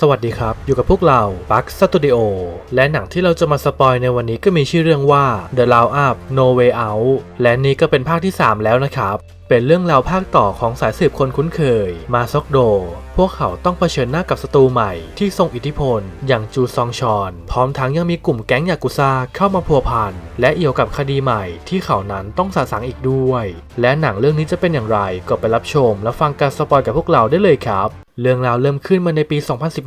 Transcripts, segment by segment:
สวัสดีครับ อยู่กับพวกเรา Bug Studio และหนังที่เราจะมาสปอยในวันนี้ก็มีชื่อเรื่องว่า The Round Up No Way Out และนี่ก็เป็นภาคที่ 3 แล้วนะครับเป็นเรื่องราวภาคต่อของสายสืบคนคุ้นเคย มาซอกโด พวกเขาต้องเผชิญหน้ากับศัตรูใหม่ที่ทรงอิทธิพล อย่างจูซองชอน พร้อมทั้งยังมีกลุ่มแก๊งยากุซ่าเข้ามาพัวพันและเอี่ยวกับคดีใหม่ที่เขานั้นต้องสาสางอีกด้วย และหนังเรื่องนี้จะเป็นอย่างไรก็ไปรับชม และฟังการสปอยกับพวกเราได้เลยครับเรื่องราวเริ่มขึ้นมาในปี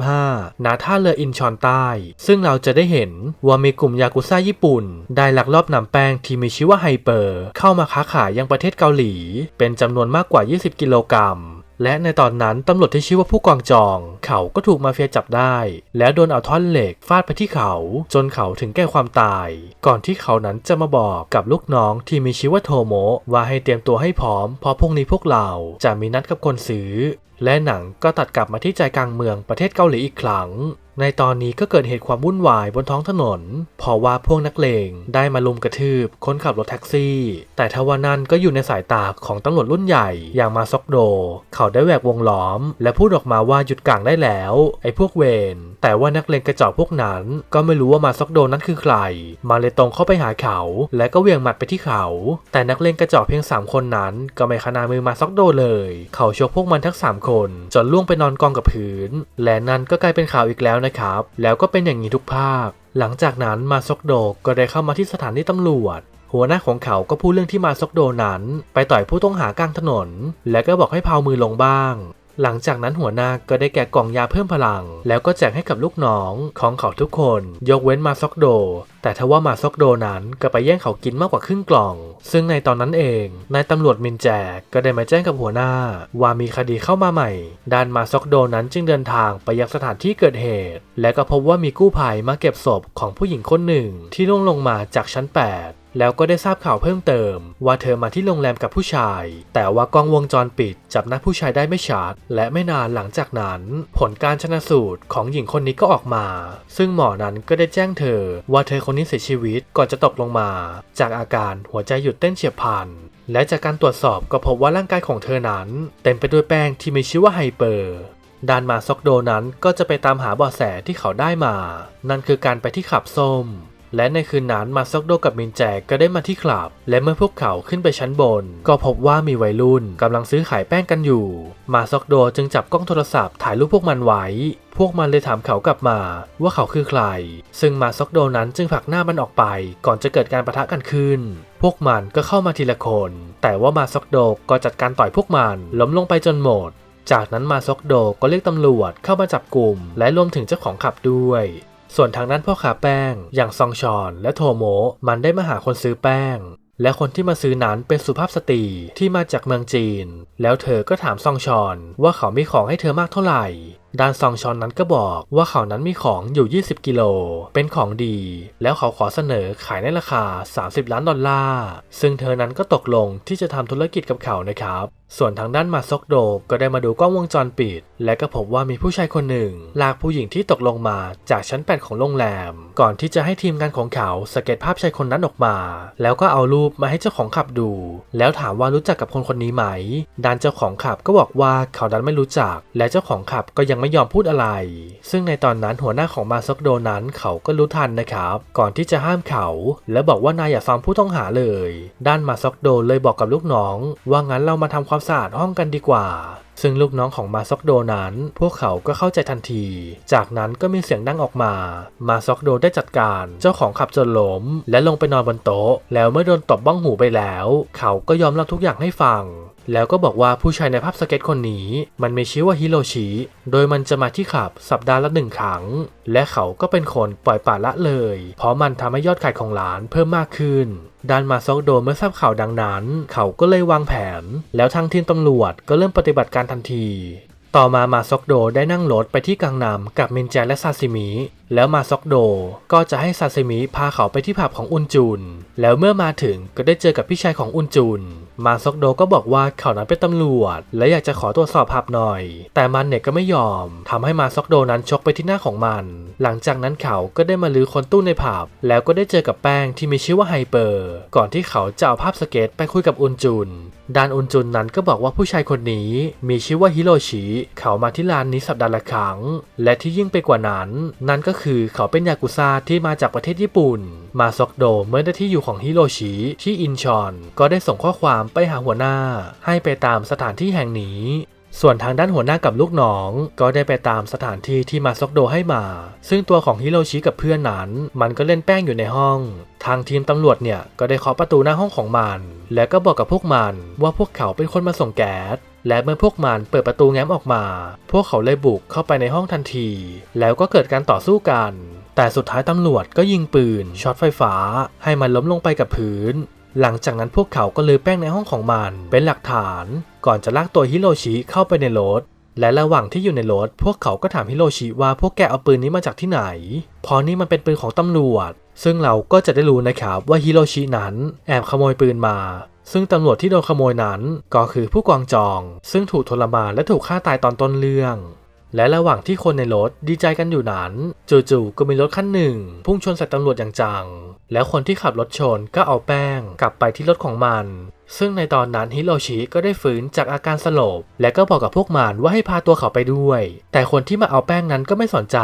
2015 ณ ท่าเรืออินชอนใต้ ซึ่งเราจะได้เห็นว่ามีกลุ่มยากุซ่าญี่ปุ่น ได้ลักลอบนำแป้งที่มีชื่อว่าไฮเปอร์ เข้ามาค้าขายยังประเทศเกาหลีเป็นจำนวนมากกว่า 20 กิโลกรัม และในตอนนั้นตำรวจที่ชื่อว่าผู้กองจอง เขาก็ถูกมาเฟียจับได้ แล้วโดนเอาท่อนเหล็กฟาดไปที่เขา จนเขาถึงแก่ความตาย ก่อนที่เขานั้นจะมาบอกกับลูกน้องที่มีชื่อว่าโทโมว่าให้เตรียมตัวให้พร้อมเพราะพรุ่งนี้พวกเราจะมีนัดกับคนซื้อ และหนังก็ตัดกลับมาที่ใจกลางเมืองประเทศเกาหลีอีกครั้ง ในตอนนี้ก็เกิดเหตุความวุ่นวายบนท้องถนน เพราะว่าพวกนักเลงได้มาลุมกระทืบคนขับรถแท็กซี่ แต่ทว่านั่นก็อยู่ในสายตาของตำรวจรุ่นใหญ่อย่างมาซอกโด เขาได้แหวกวงล้อม และพูดออกมาว่าหยุดกลางได้แล้ว ไอ้พวกเวนแต่ว่านักเลงกระจอกพวกนั้น ก็ไม่รู้ว่ามาซอกโดนั้นคือใคร มาเลยตรงเข้าไปหาเขา และก็เหวี่ยงหมัดไปที่เขา แต่นักเลงกระจอกเพียงสามคนนั้น ก็ไม่ขนามือมาซอกโดเลย เขาชกพวกมันทั้งสามคน จนล่วงไปนอนกองกับพื้น และนั่นก็กลายเป็นข่าวอีกแล้วนะครับ แล้วก็เป็นอย่างนี้ทุกภาค หลังจากนั้นมาซอกโดก็ได้เข้ามาที่สถานีตำรวจ หัวหน้าของเขาก็พูดเรื่องที่มาซอกโดนั้น ไปต่อยผู้ต้องหากลางถนน และก็บอกให้พาวมือลงบ้าง หลังจากนั้นหัวหน้าก็ได้แกะกล่องยาเพิ่มพลัง แล้วก็แจกให้กับลูกน้องของเขาทุกคน ยกเว้นมาซอกโด แต่ทว่ามาซอกโดนั้นก็ไปแย่งเขากินมากกว่าครึ่งกล่อง ซึ่งในตอนนั้นเองนายตำรวจมินแจกก็ได้มาแจ้งกับหัวหน้า ว่ามีคดีเข้ามาใหม่ ด้านมาซอกโดนั้นจึงเดินทางไปยังสถานที่เกิดเหตุ และก็พบว่ามีกู้ภัยมาเก็บศพของผู้หญิงคนหนึ่ง ที่ล่วงลงมาจากชั้น 8 แล้วก็ได้ทราบข่าวเพิ่มเติม ว่าเธอมาที่โรงแรมกับผู้ชาย แต่ว่ากล้องวงจรปิด จับหน้าผู้ชายได้ไม่ชัด และไม่นานหลังจากนั้น ผลการชนะสูตรของหญิงคนนี้ก็ออกมา ซึ่งหมอนั้นก็ได้แจ้งเธอ ว่าเธอคนนี้เสียชีวิตก่อนจะตกลงมา จากอาการหัวใจหยุดเต้นเฉียบพลันและจากการตรวจสอบก็พบว่าร่างกายของเธอนั้น เต็มไปด้วยแป้งที่มีชื่อว่าไฮเปอร์ดานมาซอกโดนั้นก็จะไปตามหาเบาะแสที่เขาได้มา นั่นคือการไปที่ขับส้ม และในคืนนั้นมาซอกโดกับมินแจกก็ได้มาที่คลับ และเมื่อพวกเขาขึ้นไปชั้นบน ก็พบว่ามีวัยรุ่นกำลังซื้อขายแป้งกันอยู่ มาซอกโดจึงจับกล้องโทรศัพท์ถ่ายรูปพวกมันไว้ พวกมันเลยถามเขากลับมาว่าเขาคือใคร ซึ่งมาซอกโดนั้นจึงผลักหน้ามันออกไป ก่อนจะเกิดการประทะกันขึ้น พวกมันก็เข้ามาทีละคน แต่ว่ามาซอกโดก็จัดการต่อยพวกมันล้มลงไปจนหมด จากนั้นมาซอกโดก็เรียกตำรวจเข้ามาจับกลุ่ม และรวมถึงเจ้าของขับด้วย ส่วนทางด้านพ่อค้าแป้ง อย่างซองชอนและโทโมมันได้มาหาคนซื้อแป้ง และคนที่มาซื้อนั้นเป็นสุภาพสตรีที่มาจากเมืองจีน แล้วเธอก็ถามซองชอนว่าเขามีของให้เธอมากเท่าไหร่ ด้านซองชอนนั้นก็บอกว่าเขานั้นมีของอยู่ 20 กิโล เป็นของดี แล้วเขาขอเสนอขายในราคา 30 ล้านดอลลาร์ ซึ่งเธอนั้นก็ตกลงที่จะทำธุรกิจกับเขานะครับ ส่วนทางด้านมาซอกโดก็ได้มาดูกล้องวงจรปิด และก็พบว่ามีผู้ชายคนหนึ่ง ลากผู้หญิงที่ตกลงมาจากชั้น 8 ของโรงแรม ก่อนที่จะให้ทีมงานของเขาสเก็ตภาพชายคนนั้นออกมา แล้วก็เอารูปมาให้เจ้าของขับดู แล้วถามว่ารู้จักกับคนคนนี้ไหมด้านเจ้าของขับก็บอกว่าเขาดันไม่รู้จัก และเจ้าของขับก็ยังไม่ไม่ยอมพูดอะไร ซึ่งในตอนนั้นหัวหน้าของมาซอกโดนั้นเขาก็รู้ทันนะครับ ก่อนที่จะห้ามเขา และบอกว่านายอย่าฟังผู้ต้องหาเลย ด้านมาซอกโดเลยบอกกับลูกน้อง ว่างั้นเรามาทำความสะอาดห้องกันดีกว่า ซึ่งลูกน้องของมาซอกโดนั้น พวกเขาก็เข้าใจทันที จากนั้นก็มีเสียงดังออกมา มาซอกโดได้จัดการเจ้าของขับจนล้ม และลงไปนอนบนโต๊ะ แล้วเมื่อโดนตบบ้องหูไปแล้ว เขาก็ยอมเล่าทุกอย่างให้ฟังแล้วก็บอกว่าผู้ชายในภาพสเก็ตคนนี้ มันมีชื่อว่าฮิโรชิ โดยมันจะมาที่ขับสัปดาห์ละหนึ่งครั้ง และเขาก็เป็นคนปล่อยปละละเลย เพราะมันทำให้ยอดขายของร้านเพิ่มมากขึ้น ด้านมาซอกโดเมื่อทราบข่าวดังนั้น เขาก็เลยวางแผน แล้วทางทีมตำรวจก็เริ่มปฏิบัติการทันที ต่อมามาซอกโดได้นั่งรถไปที่กังนำกับมินแจและซาซิมิแล้วมาซอกโด ก็จะให้ซาซิมิพาเขาไปที่ผับของอุนจุน แล้วเมื่อมาถึงก็ได้เจอกับพี่ชายของอุนจุน มาซอกโดก็บอกว่าเขานั้นเป็นตำรวจ และอยากจะขอตรวจสอบผับหน่อย แต่มันเนี่ยก็ไม่ยอมทำให้มาซอกโดนั้นชกไปที่หน้าของมัน หลังจากนั้นเขาก็ได้มาลื้อคนตู้ในผับ แล้วก็ได้เจอกับแป้งที่มีชื่อว่าไฮเปอร์ ก่อนที่เขาจะเอาภาพสเก็ตไปคุยกับอุนจุนดานอุนจุนนั้นก็บอกว่าผู้ชายคนนี้มีชื่อว่าฮิโรชิ เขามาที่ร้านนี้สัปดาห์ละครั้ง และที่ยิ่งไปกว่านั้น นั่นก็คือเขาเป็นยากุซ่าที่มาจากประเทศญี่ปุ่น มาซอกโดเมื่อได้ที่อยู่ของฮิโรชิที่อินชอน ก็ได้ส่งข้อความไปหาหัวหน้า ให้ไปตามสถานที่แห่งนี้ส่วนทางด้านหัวหน้ากับลูกน้อง ก็ได้ไปตามสถานที่ที่มาซอกโดให้มา ซึ่งตัวของฮิโรชิกับเพื่อนนั้น มันก็เล่นแป้งอยู่ในห้อง ทางทีมตำรวจเนี่ยก็ได้เคาะประตูหน้าห้องของมัน และก็บอกกับพวกมันว่าพวกเขาเป็นคนมาส่งแก๊ส และเมื่อพวกมันเปิดประตูแง้มออกมา พวกเขาเลยบุกเข้าไปในห้องทันที แล้วก็เกิดการต่อสู้กัน แต่สุดท้ายตำรวจก็ยิงปืนช็อตไฟฟ้า ให้มันล้มลงไปกับพื้น หลังจากนั้นพวกเขาก็เลยแป้งในห้องของมันเป็นหลักฐาน ก่อนจะลากตัวฮิโรชิเข้าไปในรถและระหว่างที่อยู่ในรถ พวกเขาก็ถามฮิโรชิว่าพวกแกเอาปืนนี้มาจากที่ไหนเพราะนี่มันเป็นปืนของตำรวจ ซึ่งเราก็จะได้รู้นะครับว่าฮิโรชินั้นแอบขโมยปืนมา ซึ่งตำรวจที่โดนขโมยนั้นก็คือผู้กองจอง ซึ่งถูกทรมานและถูกฆ่าตายตอนต้นเรื่อง และระหว่างที่คนในรถดีใจกันอยู่นั้น จู่ๆก็มีรถคันหนึ่ง พุ่งชนใส่ตำรวจอย่างจัง แล้วคนที่ขับรถชนก็เอาแป้งกลับไปที่รถของมัน ซึ่งในตอนนั้นฮิโรชิก็ได้ฟื้นจากอาการสลบ และก็บอกกับพวกมันว่าให้พาตัวเขาไปด้วย แต่คนที่มาเอาแป้งนั้นก็ไม่สนใจ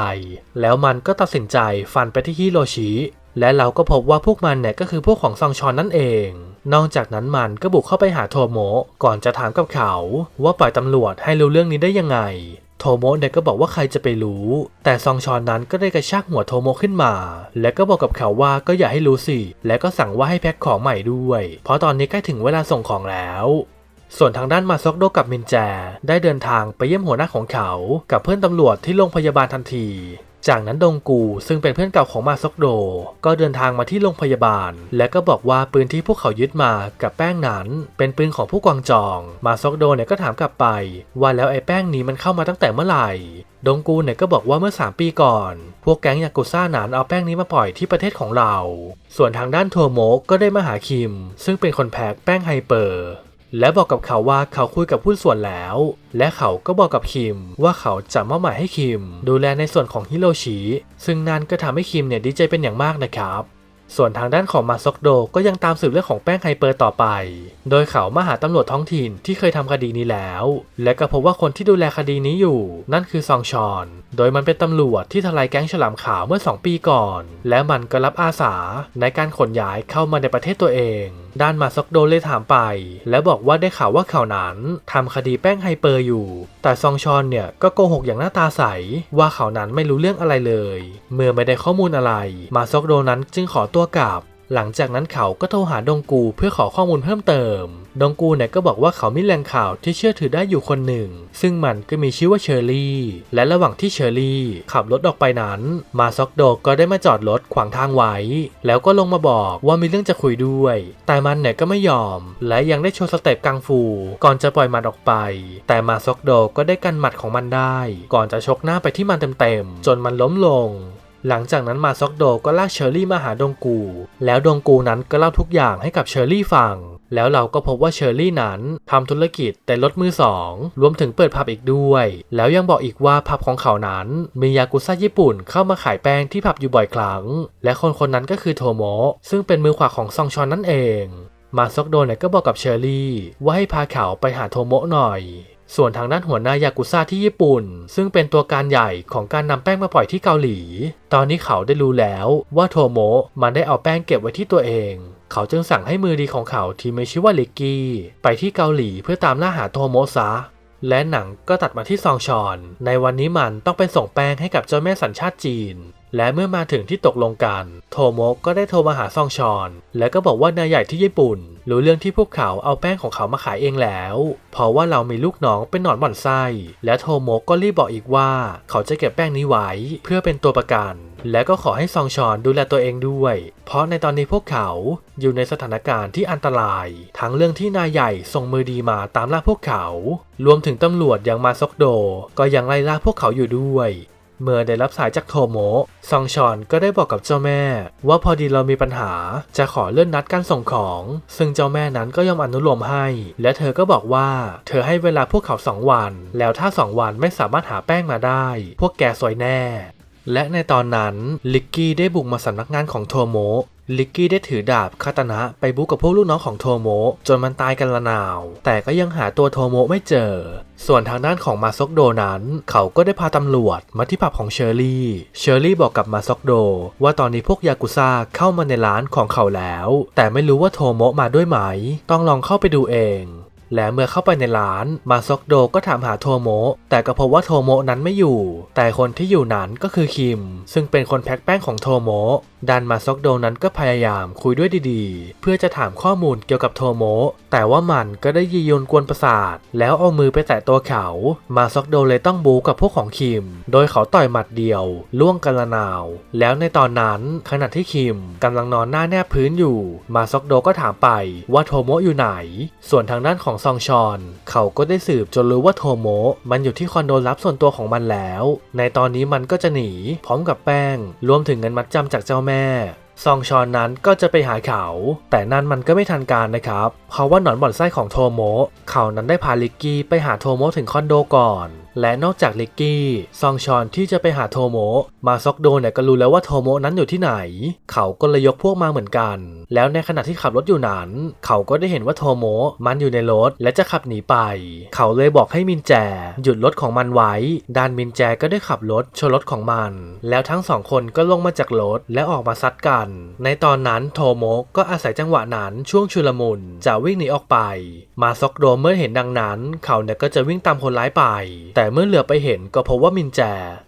แล้วมันก็ตัดสินใจฟันไปที่ฮิโรชิ และเราก็พบว่าพวกมันเนี่ยก็คือพวกของซองชอนนั่นเอง นอกจากนั้นมันก็บุกเข้าไปหาโทโมะก่อนจะถามกับเขา ว่าปล่อยตำรวจให้รู้เรื่องนี้ได้ยังไง โทโมะเนี่ยก็บอกว่าใครจะไปรู้ แต่ซองชอนนั้นก็ได้กระชากหัวโทโมะขึ้นมา และก็บอกกับเขาว่าก็อย่าให้รู้สิ และก็สั่งว่าให้แพ็คของใหม่ด้วย เพราะตอนนี้ใกล้ถึงเวลาส่งของแล้วส่วนทางด้านมาซอกโดกับมินแจ ได้เดินทางไปเยี่ยมหัวหน้าของเขา กับเพื่อนตำรวจที่โรงพยาบาลทันที จากนั้นดงกูซึ่งเป็นเพื่อนเก่าของมาซอกโด ก็เดินทางมาที่โรงพยาบาล และก็บอกว่าปืนที่พวกเขายึดมากับแป้งนั้น เป็นปืนของผู้กองจอง มาซอกโดเนี่ยก็ถามกลับไป ว่าแล้วไอ้แป้งนี้มันเข้ามาตั้งแต่เมื่อไหร่ดงกูเนี่ยก็บอกว่าเมื่อ 3 ปีก่อน พวกแก๊งยากุซ่าหนานเอาแป้งนี้มาปล่อยที่ประเทศของเรา ส่วนทางด้านโทโมะก็ได้มาหาคิม ซึ่งเป็นคนแพ็กแป้งไฮเปอร์ และบอกกับเขาว่าเขาคุยกับหุ้นส่วนแล้ว และเขาก็บอกกับคิมว่าเขาจะมอบหมายให้คิม ดูแลในส่วนของฮิโรชิ ซึ่งนั่นก็ทำให้คิมเนี่ยดีใจเป็นอย่างมากนะครับ ส่วนทางด้านของมาซอกโดก็ยังตามสืบเรื่องของแป้งไฮเปอร์ต่อไป โดยเขามาหาตำรวจท้องถิ่นที่เคยทำคดีนี้แล้ว และก็พบว่าคนที่ดูแลคดีนี้อยู่ นั่นคือซองชอน โดยมันเป็นตำรวจที่ทลายแก๊งฉลามขาวเมื่อ 2 ปีก่อน และมันก็รับอาสาในการขนย้ายเข้ามาในประเทศตัวเอง ด้านมาซอกโดเลยถามไป และบอกว่าได้ข่าวว่าเขานั้นทำคดีแป้งไฮเปอร์อยู่ แต่ซองชอนเนี่ยก็โกหกอย่างหน้าตาใส ว่าเขานั้นไม่รู้เรื่องอะไรเลย เมื่อไม่ได้ข้อมูลอะไร มาซอกโดนั้นจึงขอตัวกลับ หลังจากนั้นเขาก็โทรหาดงกูเพื่อขอข้อมูลเพิ่มเติม ดองกูเนี่ยก็บอกว่าเขามีแหล่งข่าวที่เชื่อถือได้อยู่คนหนึ่ง ซึ่งมันก็มีชื่อว่าเชอร์รี่ และระหว่างที่เชอร์รี่ขับรถออกไปนั้น มาซอกโดก็ได้มาจอดรถขวางทางไว้ แล้วก็ลงมาบอกว่ามีเรื่องจะคุยด้วย แต่มันเนี่ยก็ไม่ยอม และยังได้โชว์สเต็ปกังฟู ก่อนจะปล่อยมันออกไป แต่มาซอกโดก็ได้กันหมัดของมันได้ ก่อนจะชกหน้าไปที่มันเต็มๆจนมันล้มลงหลังจากนั้นมาซอกโดก็ลากเชอร์รี่มาหาดงกู แล้วดงกูนั้นก็เล่าทุกอย่างให้กับเชอร์รี่ฟัง แล้วเราก็พบว่าเชอร์รี่นั้นทำธุรกิจแต่รถมือสองรวมถึงเปิดผับอีกด้วย แล้วยังบอกอีกว่าผับของเขานั้น มียากุซ่าญี่ปุ่นเข้ามาขายแป้งที่ผับอยู่บ่อยครั้ง และคนคนนั้นก็คือโทโมะซึ่งเป็นมือขวาของซองชอนนั่นเอง มาซอกโดเนี่ยก็บอกกับเชอร์รี่ว่าให้พาเขาไปหาโทโมะหน่อยส่วนทางด้านหัวหน้ายากุซ่าที่ญี่ปุ่น ซึ่งเป็นตัวการใหญ่ของการนำแป้งมาปล่อยที่เกาหลี ตอนนี้เขาได้รู้แล้วว่าโทโมะมันได้เอาแป้งเก็บไว้ที่ตัวเอง เขาจึงสั่งให้มือดีของเขาที่ไมีชื่อว่าลิกกี้ ไปที่เกาหลีเพื่อตามล่าหาโทโมซะและหนังก็ตัดมาที่ซองชอน ในวันนี้มันต้องไปส่งแป้งให้กับเจ้าแม่สัญชาติจีน และเมื่อมาถึงที่ตกลงกัน โทโมก็ได้โทรมาหาซองชอน และก็บอกว่านายใหญ่ที่ญี่ปุ่น รู้เรื่องที่พวกเขาเอาแป้งของเขามาขายเองแล้ว เพราะว่าเรามีลูกน้องเป็นหนอนบ่อนไส้ และโทโมก็รีบบอกอีกว่า เขาจะเก็บแป้งนี้ไว้เพื่อเป็นตัวประกัน และก็ขอให้ซองชอนดูแลตัวเองด้วย เพราะในตอนนี้พวกเขาอยู่ในสถานการณ์ที่อันตราย ทั้งเรื่องที่นายใหญ่ส่งมือดีมาตามล่าพวกเขา รวมถึงตำรวจอย่างมาซอกโด ก็ยังไล่ล่าพวกเขาอยู่ด้วย เมื่อได้รับสายจากโทโมะซองชอนก็ได้บอกกับเจ้าแม่ ว่าพอดีเรามีปัญหาจะขอเลื่อนนัดการส่งของ ซึ่งเจ้าแม่นั้นก็ยอมอนุโลมให้ และเธอก็บอกว่า เธอให้เวลาพวกเขาสองวัน แล้วถ้าสองวันไม่สามารถหาแป้งมาได้ พวกแกสวยแน่ และในตอนนั้นลิกกี้ได้บุกมาสำนักงานของโทโมะลิกกี้ได้ถือดาบคาตนะไปบุกกับพวกลูกน้องของโทโมะจนมันตายกันละนาว แต่ก็ยังหาตัวโทโมะไม่เจอ ส่วนทางด้านของมาซอกโดนั้น เขาก็ได้พาตำรวจมาที่ผับของเชอร์รี่ เชอร์รี่บอกกับมาซอกโด ว่าตอนนี้พวกยากุซ่าเข้ามาในร้านของเขาแล้ว แต่ไม่รู้ว่าโทโมะมาด้วยไหม ต้องลองเข้าไปดูเอง และเมื่อเข้าไปในร้าน มาซอกโดก็ถามหาโทโมะแต่ก็พบว่าโทโมะนั้นไม่อยู่ แต่คนที่อยู่นั้นก็คือคิม ซึ่งเป็นคนแพ็คแป้งของโทโมะดันมาซอกโดนั้นก็พยายามคุยด้วยดีๆ เพื่อจะถามข้อมูลเกี่ยวกับโทโมะแต่ว่ามันก็ได้ยียนกวนประสาท แล้วเอามือไปแตะตัวเขา มาซอกโดเลยต้องบูกับพวกของคิม โดยเขาต่อยหมัดเดียวล่วงกันละนาว แล้วในตอนนั้นขณะที่คิมกำลังนอนหน้าแนบพื้นอยู่ มาซอกโดก็ถามไปว่าโทโมะอยู่ไหน ส่วนทางด้านของซองชอน เขาก็ได้สืบจนรู้ว่าโทโมะมันอยู่ที่คอนโดลับส่วนตัวของมันแล้ว ในตอนนี้มันก็จะหนีพร้อมกับแป้ง รวมถึงเงินมัดจำจากเจ้าแม่ซองชอนนั้นก็จะไปหาเขา แต่นั่นมันก็ไม่ทันการนะครับ เพราะว่าหนอนบ่อนไส้ของโทโมะเขานั้นได้พาลิกกี้ไปหาโทโมะถึงคอนโดก่อน และนอกจากลิกกี้ซองชอนที่จะไปหาโทโมะมาซอกโดเนี่ยก็รู้แล้วว่าโทโมะนั้นอยู่ที่ไหน เขาก็เลยยกพวกมาเหมือนกัน แล้วในขณะที่ขับรถอยู่นั้น เขาก็ได้เห็นว่าโทโมะมันอยู่ในรถและจะขับหนีไป เขาเลยบอกให้มินแจ หยุดรถของมันไว้ดานมินแจก็ได้ขับรถชนรถของมัน แล้วทั้งสองคนก็ลงมาจากรถและออกมาซัดกัน ในตอนนั้นโทโมะก็อาศัยจังหวะนั้นช่วงชุลมุนจะวิ่งหนีออกไป มาซอกโดเมื่อเห็นดังนั้น เขาเนี่ยก็จะวิ่งตามคนร้ายไปแต่แต่เมื่อเหลือไปเห็นก็พบว่ามินแจ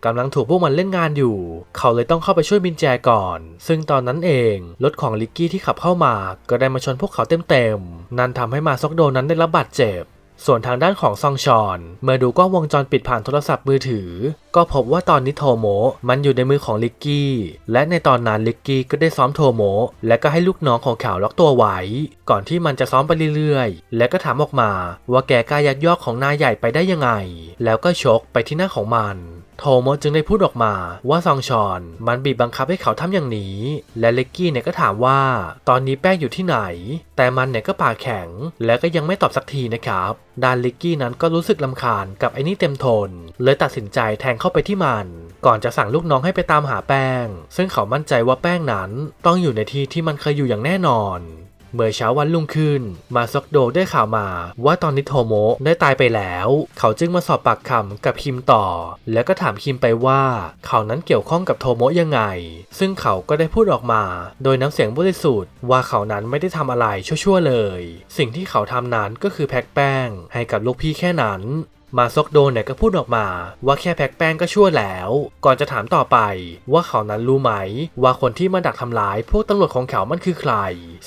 กำลังถูกพวกมันเล่นงานอยู่ เขาเลยต้องเข้าไปช่วยมินแจก่อน ซึ่งตอนนั้นเองรถของลิกกี้ที่ขับเข้ามา ก็ได้มาชนพวกเขาเต็มๆนั่นทำให้มาซอกโดนั้นได้รับบาดเจ็บ ส่วนทางด้านของซองชอน เมื่อดูกล้องวงจรปิดผ่านโทรศัพท์มือถือ ก็พบว่าตอนนี้โทโมมันอยู่ในมือของลิกกี้ และในตอนนั้นลิกกี้ก็ได้ซ้อมโทโมและก็ให้ลูกน้องของเขาล็อกตัวไว้ ก่อนที่มันจะซ้อมไปเรื่อยๆ และก็ถามออกมาว่าแกกล้ายักยอกของนายใหญ่ไปได้ยังไง แล้วก็ชกไปที่หน้าของมัน โทโมจึงได้พูดออกมาว่าซองชอน มันบีบบังคับให้เขาทำอย่างนี้ และเลกกี้เนี่ยก็ถามว่า ตอนนี้แป้งอยู่ที่ไหน แต่มันเนี่ยก็ปากแข็ง และก็ยังไม่ตอบสักทีนะครับดานลิกกี้นั้นก็รู้สึกลำคาญกับไอ้นี่เต็มทน เลยตัดสินใจแทงเข้าไปที่มัน ก่อนจะสั่งลูกน้องให้ไปตามหาแป้ง ซึ่งเขามั่นใจว่าแป้งนั้นต้องอยู่ในที่ที่มันเคยอยู่อย่างแน่นอน เมื่อเช้าวันรุ่งขึ้น มาซอกโดได้ข่าวมาว่าตอนนี้โทโมะได้ตายไปแล้ว เขาจึงมาสอบปากคำกับคิมต่อ แล้วก็ถามคิมไปว่า เขานั้นเกี่ยวข้องกับโทโมะยังไง ซึ่งเขาก็ได้พูดออกมา โดยน้ำเสียงบริสุทธิ์ว่าเขานั้นไม่ได้ทำอะไรชั่วๆเลย สิ่งที่เขาทำนั้นก็คือแพ็คแป้งให้กับลูกพี่แค่นั้น มาซอกโดเนี่ยก็พูดออกมา ว่าแค่แพ็กแป้งก็ชั่วแล้ว ก่อนจะถามต่อไป ว่าเขานั้นรู้ไหม ว่าคนที่มาดักทำร้ายพวกตำรวจของเขามันคือใคร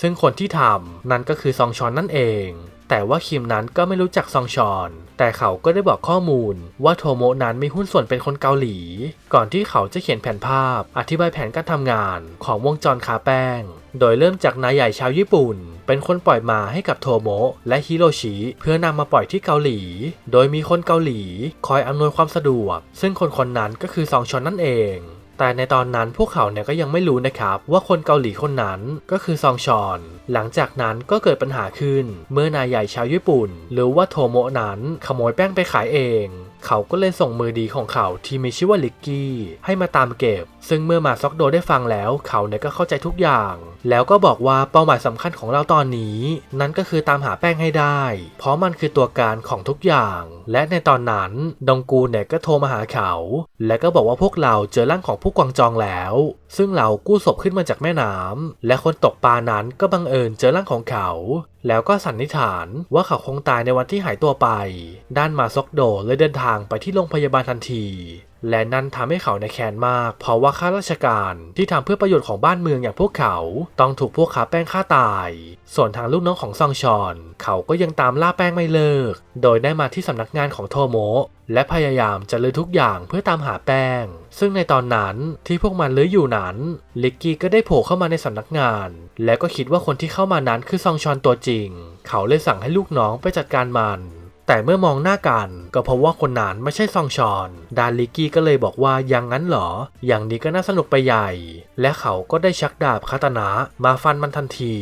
ซึ่งคนที่ทำนั่นก็คือซองชอนนั่นเอง แต่ว่าคิมนั้นก็ไม่รู้จักซองชอน แต่เขาก็ได้บอกข้อมูลว่าโทโมะนั้นมีหุ้นส่วนเป็นคนเกาหลี ก่อนที่เขาจะเขียนแผนภาพ อธิบายแผนการทำงานของวงจรคาแป้ง โดยเริ่มจากนายใหญ่ชาวญี่ปุ่น เป็นคนปล่อยมาให้กับโทโมะและฮิโรชิเพื่อนำมาปล่อยที่เกาหลี โดยมีคนเกาหลี คอยอำนวยความสะดวก ซึ่งคนคนนั้นก็คือซองชอนนั่นเอง แต่ในตอนนั้นพวกเขาเนี่ยก็ยังไม่รู้นะครับว่าคนเกาหลีคนนั้นก็คือซองชอน หลังจากนั้นก็เกิดปัญหาขึ้น เมื่อนายใหญ่ชาวญี่ปุ่น หรือว่าโทโมะนั้นขโมยแป้งไปขายเอง เขาก็เลยส่งมือดีของเขาที่มีชื่อว่าลิกกี้ให้มาตามเก็บ ซึ่งเมื่อมาซอกโดได้ฟังแล้วเขาเนี่ยก็เข้าใจทุกอย่าง แล้วก็บอกว่าเป้าหมายสำคัญของเราตอนนี้ นั่นก็คือตามหาแป้งให้ได้ เพราะมันคือตัวการของทุกอย่าง และในตอนนั้นดงกูเนี่ยก็โทรมาหาเขา และก็บอกว่าพวกเราเจอร่างของผู้กวางจองแล้ว ซึ่งเรากู้ศพขึ้นมาจากแม่น้ำและคนตกปลานั้นก็บังเอิญเจอร่างของเขา แล้วก็สันนิษฐานว่าเขาคงตายในวันที่หายตัวไป ด้านมาซอกโดเลยเดินทางไปที่โรงพยาบาลทันที และนั่นทำให้เขาในแค้นมาก เพราะว่าข้าราชการที่ทำเพื่อประโยชน์ของบ้านเมืองอย่างพวกเขา ต้องถูกพวกค้าแป้งฆ่าตาย ส่วนทางลูกน้องของซองชอน เขาก็ยังตามล่าแป้งไม่เลิก โดยได้มาที่สำนักงานของโทโมะและพยายามจะลื้อทุกอย่างเพื่อตามหาแป้ง ซึ่งในตอนนั้นที่พวกมันลื้ออยู่นั้น ลิกกี้ก็ได้โผล่เข้ามาในสำนักงาน และก็คิดว่าคนที่เข้ามานั้นคือซองชอนตัวจริง เขาเลยสั่งให้ลูกน้องไปจัดการมัน แต่เมื่อมองหน้ากันก็พบว่าคนนั้นไม่ใช่ซองชอน ดานลิกกี้ก็เลยบอกว่าอย่างนั้นเหรอ อย่างนี้ก็น่าสนุกไปใหญ่ และเขาก็ได้ชักดาบคาตานะมาฟันมันทันที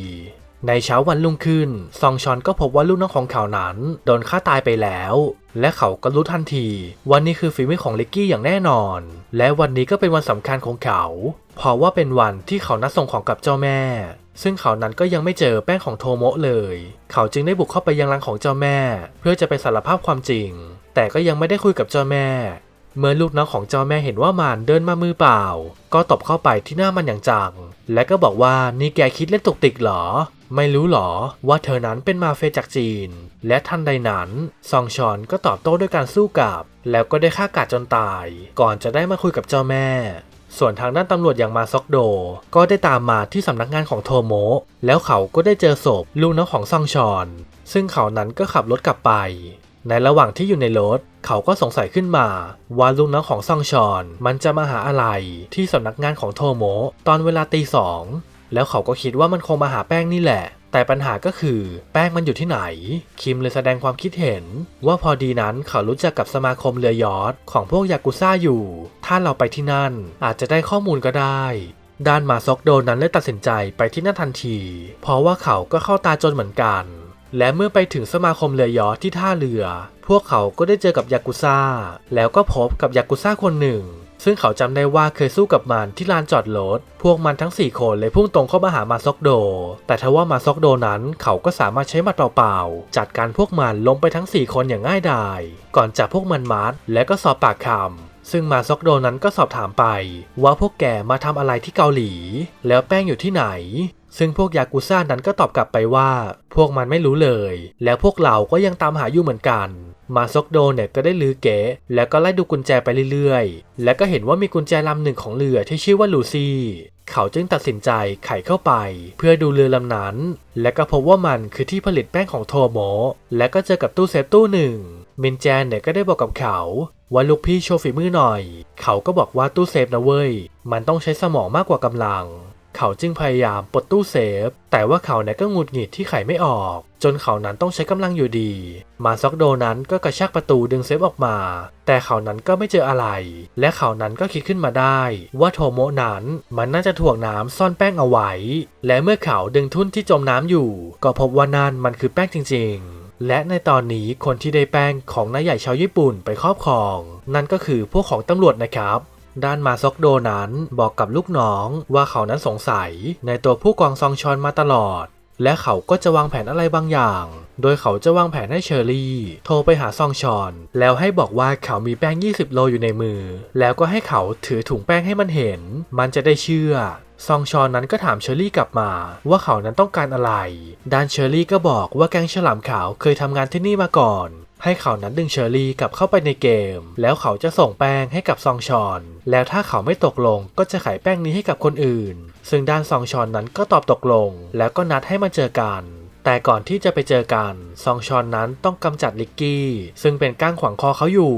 ในเช้าวันรุ่งขึ้น ซองชอนก็พบว่าลูกน้องของเขานั้นโดนฆ่าตายไปแล้ว และเขาก็รู้ทันที วันนี้คือฝีมือของลิกกี้อย่างแน่นอน และวันนี้ก็เป็นวันสำคัญของเขา เพราะว่าเป็นวันที่เขานัดส่งของกับเจ้าแม่ ซึ่งเขานั้นก็ยังไม่เจอแป้งของโทโมะเลย เขาจึงได้บุกเข้าไปยังรังของเจ้าแม่ เพื่อจะไปสารภาพความจริง แต่ก็ยังไม่ได้คุยกับเจ้าแม่ เมื่อลูกน้องของเจ้าแม่เห็นว่ามันเดินมามือเปล่า ก็ตบเข้าไปที่หน้ามันอย่างจัง และก็บอกว่านี่แกคิดเล่นตุกติกเหรอ ไม่รู้หรอว่าเธอนั้นเป็นมาเฟยจากจีน และทันใดนั้นซองชอนก็ตอบโต้ด้วยการสู้กลับ แล้วก็ได้ฆ่ากาดจนตาย ก่อนจะได้มาคุยกับเจ้าแม่ ส่วนทางด้านตำรวจอย่างมาซอกโด ก็ได้ตามมาที่สำนักงานของโทโมะแล้วเขาก็ได้เจอศพลูกน้องของซองชอน ซึ่งเขานั้นก็ขับรถกลับไป ในระหว่างที่อยู่ในรถ เขาก็สงสัยขึ้นมาว่าลูกน้องของซองชอน มันจะมาหาอะไรที่สำนักงานของโทโมะตอนเวลาตีสองแล้วเขาก็คิดว่ามันคงมาหาแป้งนี่แหละ แต่ปัญหาก็คือแป้งมันอยู่ที่ไหน คิมเลยแสดงความคิดเห็น ว่าพอดีนั้นเขารู้จักกับสมาคมเรือยอทของพวกยากุซ่าอยู่ ถ้าเราไปที่นั่นอาจจะได้ข้อมูลก็ได้ด้านมาซอกโดนั้นเลยตัดสินใจไปที่นั่นทันที เพราะว่าเขาก็เข้าตาจนเหมือนกัน และเมื่อไปถึงสมาคมเรือยอทที่ท่าเรือ พวกเขาก็ได้เจอกับยากุซ่า แล้วก็พบกับยากุซ่าคนหนึ่ง ซึ่งเขาจำได้ว่าเคยสู้กับมันที่ลานจอดรถ พวกมันทั้ง 4 คนเลยพุ่งตรงเข้ามาหามาซอกโด แต่ทว่ามาซอกโดนั้นเขาก็สามารถใช้หมัดเปล่าๆ จัดการพวกมันล้มไปทั้ง 4 คนอย่างง่ายดาย ก่อนจับพวกมันมัดและก็สอบปากคำซึ่งมาซอกโดนั้นก็สอบถามไป ว่าพวกแกมาทำอะไรที่เกาหลี แล้วแป้งอยู่ที่ไหนซึ่งพวกยากุซ่านั้นก็ตอบกลับไปว่า พวกมันไม่รู้เลย แล้วพวกเราก็ยังตามหาอยู่เหมือนกัน มาซอกโดเนี่ยก็ได้ลือเก๋แล้วก็ไล่ดูกุญแจไปเรื่อยๆ และก็เห็นว่ามีกุญแจลำหนึ่งของเรือที่ชื่อว่าลูซี่ เขาจึงตัดสินใจไขเข้าไป เพื่อดูเรือลำนั้น และก็พบว่ามันคือที่ผลิตแป้งของโทโมและก็เจอกับตู้เซฟตู้หนึ่งมินแจนเนี่ยก็ได้บอกกับเขาว่าลูกพี่โชว์ฝีมือหน่อย เขาก็บอกว่าตู้เซฟนะเว้ย มันต้องใช้สมองมากกว่ากำลัง เขาจึงพยายามปลดตู้เซฟ แต่ว่าเขาเนี่ยก็งุดหงิดที่ไขไม่ออก จนเขานั้นต้องใช้กำลังอยู่ดี มาซอกโดนั้นก็กระชากประตูดึงเซฟออกมา แต่เขานั้นก็ไม่เจออะไร และเขานั้นก็คิดขึ้นมาได้ ว่าโทโมนั้นมันน่าจะถ่วงน้ำซ่อนแป้งเอาไว้ และเมื่อเขาดึงทุ่นที่จมน้ำอยู่ ก็พบว่านั่นมันคือแป้งจริง ๆและในตอนนี้คนที่ได้แป้งของนายใหญ่ชาวญี่ปุ่นไปครอบครอง นั่นก็คือพวกของตำรวจนะครับ ด้านมาซอกโดนั้นบอกกับลูกน้องว่าเขานั้นสงสัยในตัวผู้กองซองชอนมาตลอด และเขาก็จะวางแผนอะไรบางอย่าง โดยเขาจะวางแผนให้เชอรี่ โทรไปหาซองชอน แล้วให้บอกว่าเขามีแป้ง 20 โลอยู่ในมือ แล้วก็ให้เขาถือถุงแป้งให้มันเห็น มันจะได้เชื่อซองชอนนั้นก็ถามเชอรี่กลับมา ว่าเขานั้นต้องการอะไรด้านเชอรี่ก็บอกว่าแก๊งฉลามขาวเคยทำงานที่นี่มาก่อน ให้เขานั้นดึงเชอรี่กลับเข้าไปในเกม แล้วเขาจะส่งแป้งให้กับซองชอน แล้วถ้าเขาไม่ตกลงก็จะขายแป้งนี้ให้กับคนอื่น ซึ่งด้านซองชอนนั้นก็ตอบตกลง แล้วก็นัดให้มาเจอกัน แต่ก่อนที่จะไปเจอกัน ซองชอนนั้นต้องกำจัดลิกกี้ ซึ่งเป็นก้างขวางคอเขาอยู่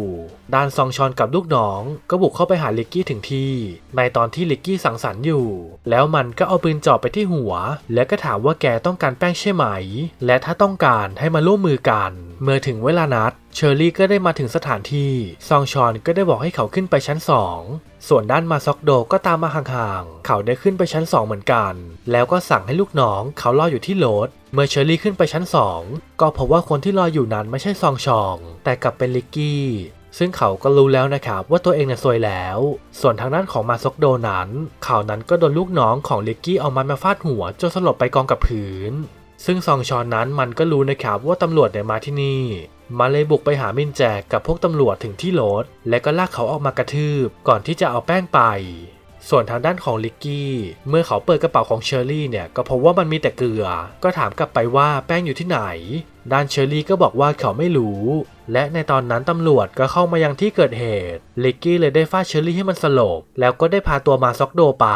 ด้านซองชอนกับลูกน้อง ก็บุกเข้าไปหาลิกกี้ถึงที่ ในตอนที่ลิกกี้สังสรรค์อยู่ แล้วมันก็เอาปืนจ่อไปที่หัว แล้วก็ถามว่าแกต้องการแป้งใช่ไหม และถ้าต้องการให้มาร่วมมือกัน เมื่อถึงเวลานัด เชอร์รี่ก็ได้มาถึงสถานที่ ซองชอนก็ได้บอกให้เขาขึ้นไปชั้น2 ส่วนด้านมาซอกโดก็ตามมาห่างๆ เขาได้ขึ้นไปชั้น 2 เหมือนกัน แล้วก็สั่งให้ลูกน้องเขารออยู่ที่รถเมื่อเชอรี่ขึ้นไปชั้น 2 ก็พบว่าคนที่รออยู่นั้นไม่ใช่ซองชอง แต่กลับเป็นลิกกี้ซึ่งเขาก็รู้แล้วนะครับว่าตัวเองเนี่ยซวยแล้ว ส่วนทางด้านของมาซอกโดนั้นเขานั้นก็โดนลูกน้องของลิกกี้เอาไม้มาฟาดหัวจนสลบไปกองกับพื้น ซึ่งซองชอนนั้นมันก็รู้นะครับว่าตำรวจเนี่ยมาที่นี่ มาเลยบุกไปหามินแจกกับพวกตำรวจถึงที่รถและก็ลากเขาออกมากระทืบก่อนที่จะเอาแป้งไป ส่วนทางด้านของลิกกี้ เมื่อเขาเปิดกระเป๋าของเชอรี่เนี่ยก็พบว่ามันมีแต่เกลือ ก็ถามกลับไปว่าแป้งอยู่ที่ไหนด้านเชอรี่ก็บอกว่าเขาไม่รู้ และในตอนนั้นตำรวจก็เข้ามายังที่เกิดเหตุ ลิกกี้เลยได้ฟาดเชอรี่ให้มันสลบ แล้วก็ได้พาตัวมาซอกโดไป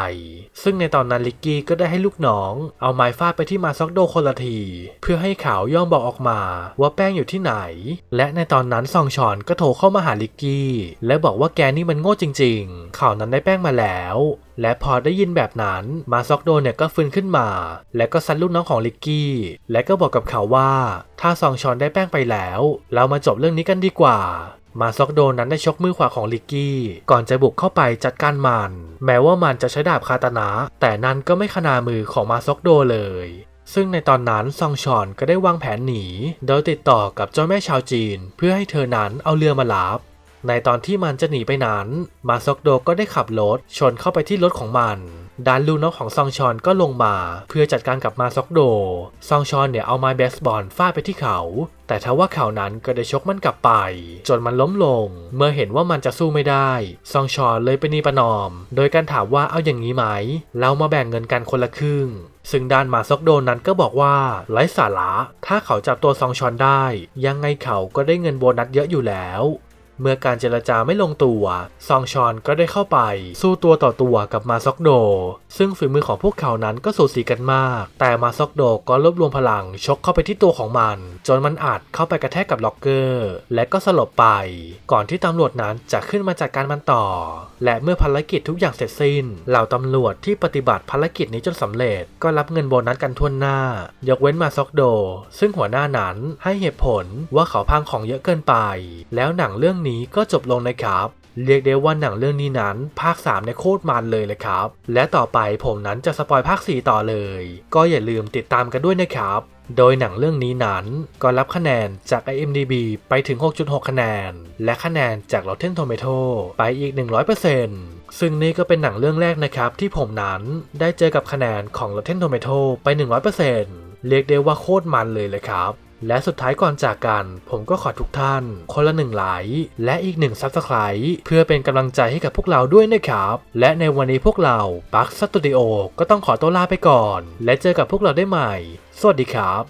ซึ่งในตอนนั้นลิกกี้ก็ได้ให้ลูกน้อง เอาไม้ฟาดไปที่มาซอกโดคนละที เพื่อให้เขาย่อมบอกออกมาว่าแป้งอยู่ที่ไหน และในตอนนั้นซองชอนก็โทรเข้ามาหาลิกกี้ และบอกว่าแกนี่มันโง่จริง ๆ เขานั้นได้แป้งมาแล้วและพอได้ยินแบบนั้นมาซอกโดเนี่ยก็ฟื้นขึ้นมา และก็ซัดลูกน้องของลิกกี้ และก็บอกกับเขาว่า ถ้าซองชอนได้แป้งไปแล้ว เรามาจบเรื่องนี้กันดีกว่ามาซอกโดนั้นได้ชกมือขวาของลิกกี้ ก่อนจะบุกเข้าไปจัดการมัน แม้ว่ามันจะใช้ดาบคาตานะแต่นั้นก็ไม่ขนามือของมาซอกโดเลย ซึ่งในตอนนั้นซองชอนก็ได้วางแผนหนี โดยติดต่อกับเจ้าแม่ชาวจีน เพื่อให้เธอนั้นเอาเรือมารับ ในตอนที่มันจะหนีไปนั้น มาซอกโดก็ได้ขับรถชนเข้าไปที่รถของมันด้านลูกน้องของซองชอนก็ลงมา เพื่อจัดการกับมาซอกโด ซองชอนเนี่ยเอาไม้เบสบอลฟาดไปที่เขา แต่ทว่าเขานั้นก็ได้ชกมันกลับไป จนมันล้มลง เมื่อเห็นว่ามันจะสู้ไม่ได้ ซองชอนเลยไปนีประนอม โดยการถามว่าเอาอย่างนี้ไหม เรามาแบ่งเงินกันคนละครึ่ง ซึ่งด้านมาซอกโดนั้นก็บอกว่าไร้สาระ ถ้าเขาจับตัวซองชอนได้ ยังไงเขาก็ได้เงินโบนัสเยอะอยู่แล้ว เมื่อการเจรจาไม่ลงตัว ซองชอนก็ได้เข้าไป สู้ตัวต่อตัวกับมาซอกโด ซึ่งฝีมือของพวกเขานั้นก็สูสีกันมาก แต่มาซอกโดก็รวบรวมพลังชกเข้าไปที่ตัวของมัน จนมันอาจเข้าไปกระแทกกับล็อกเกอร์ และก็สลบไป ก่อนที่ตำรวจนั้นจะขึ้นมาจัดการมันต่อ และเมื่อภารกิจทุกอย่างเสร็จสิ้น เหล่าตำรวจที่ปฏิบัติภารกิจนี้จนสำเร็จ ก็รับเงินโบนัสกันทั่วหน้า ยกเว้นมาซอกโด ซึ่งหัวหน้านั้นให้เหตุผลว่าเขาพังของเยอะเกินไป แล้วหนังเรื่องนี้ก็จบลงนะครับเรียกได้ว่าหนังเรื่องนี้นั้น ภาค3ในโคตรมันเลยเลยครับ และต่อไปผมนั้นจะสปอยภาค 4 ต่อเลย ก็อย่าลืมติดตามกันด้วยนะครับ โดยหนังเรื่องนี้นั้นก็รับคะแนนจาก IMDB ไปถึง 6.6 คะแนน และคะแนนจาก Rotten Tomato ไปอีก 100%ซึ่งนี่ก็เป็นหนังเรื่องแรกนะครับ ที่ผมนั้นได้เจอกับคะแนนของ Rotten Tomato ไป 100%เรียกได้ว่าโคตรมันเลยเลยครับ และสุดท้ายก่อนจากกันผมก็ขอทุกท่าน คนละหนึ่งไลค์และอีกหนึ่งซับสไครต์เพื่อเป็นกำลังใจให้กับพวกเราด้วยนะครับ และในวันนี้พวกเราบัคสตูดิโอก็ต้องขอตัวลาไปก่อน และเจอกับพวกเราได้ใหม่ สวัสดีครับ